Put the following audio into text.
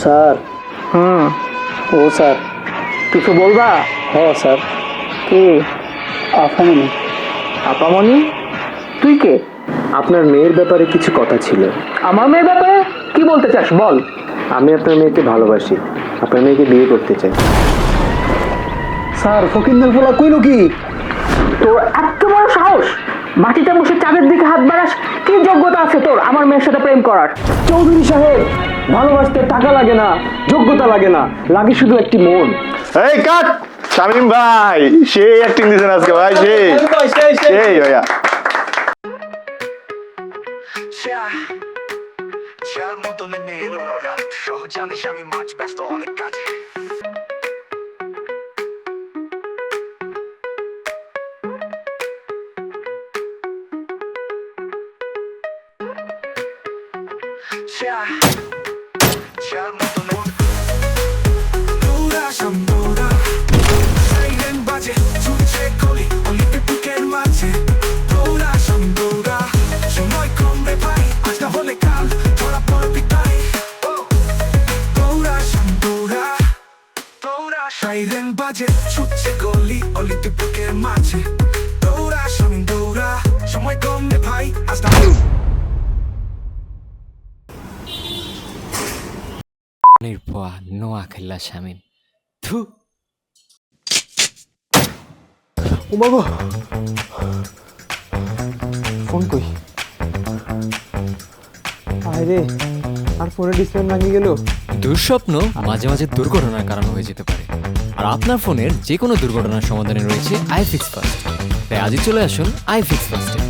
Sir. হুম। ও sir. কিছু বলবা? হ স্যার। কি? আফামনি আপামনি? তুই কে? আপনার মেয়ের ব্যাপারে কিছু কথা ছিল। আমার মেয়ের ব্যাপারে? কি বলতে চাস? বল। আমি আপনার মেয়েকে ভালোবাসি। আপনার মেয়েকে বিয়ে করতে চাই। স্যার ফকিন্দের ফোলা কইল কি? তোর এত বড় সাহস! মাটিতে বসে চাঁদের দিকে হাত বাড়াস কি যোগ্যতা আছে তোর? আমার মেয়ের সাথে প্রেম করার। চৌধুরী সাহেব ভালোবাসতে টাকা লাগে না যোগ্যতা লাগে না লাগে শুধু একটি মন। এই কাট! শামিম ভাই সেই অ্যাক্টিং দিছেন আজকে ভাই সেই। সেই ভাইয়া। যার মতো নেমে সহজ জানিস আমি মাছ ব্যস্ত অনেক কাজে। যার মতো নেমে নোরা সম্পোরা সাইরেন বাজে ছুটছে গলি অলিম্পিকের মাঝে নোরা সম্পোরা সময় কম রে ভাই আজ না হলে কাল ধরা পড়বি তাই দৌড়া সম্পোরা দৌড়া সাইরেন বাজে ছুটছে গলি অলিম্পিকের মাঝে দৌড়া সমিন দৌড়া নির্ভয়া নোয়া খেল্লা শামিন থু উমাগো ফোন কই? আরে আর ফোনের ডিসপ্লে ভাঙি গেল। দুঃস্বপ্ন মাঝে মাঝে দুর্ঘটনার কারণ হয়ে যেতে পারে। আর আপনার ফোনের যে কোনো দুর্ঘটনার সমাধানে রয়েছে আইফিক্স ফার্স্ট তাই আজই চলে আসুন আইফিক্স ফার্স্টে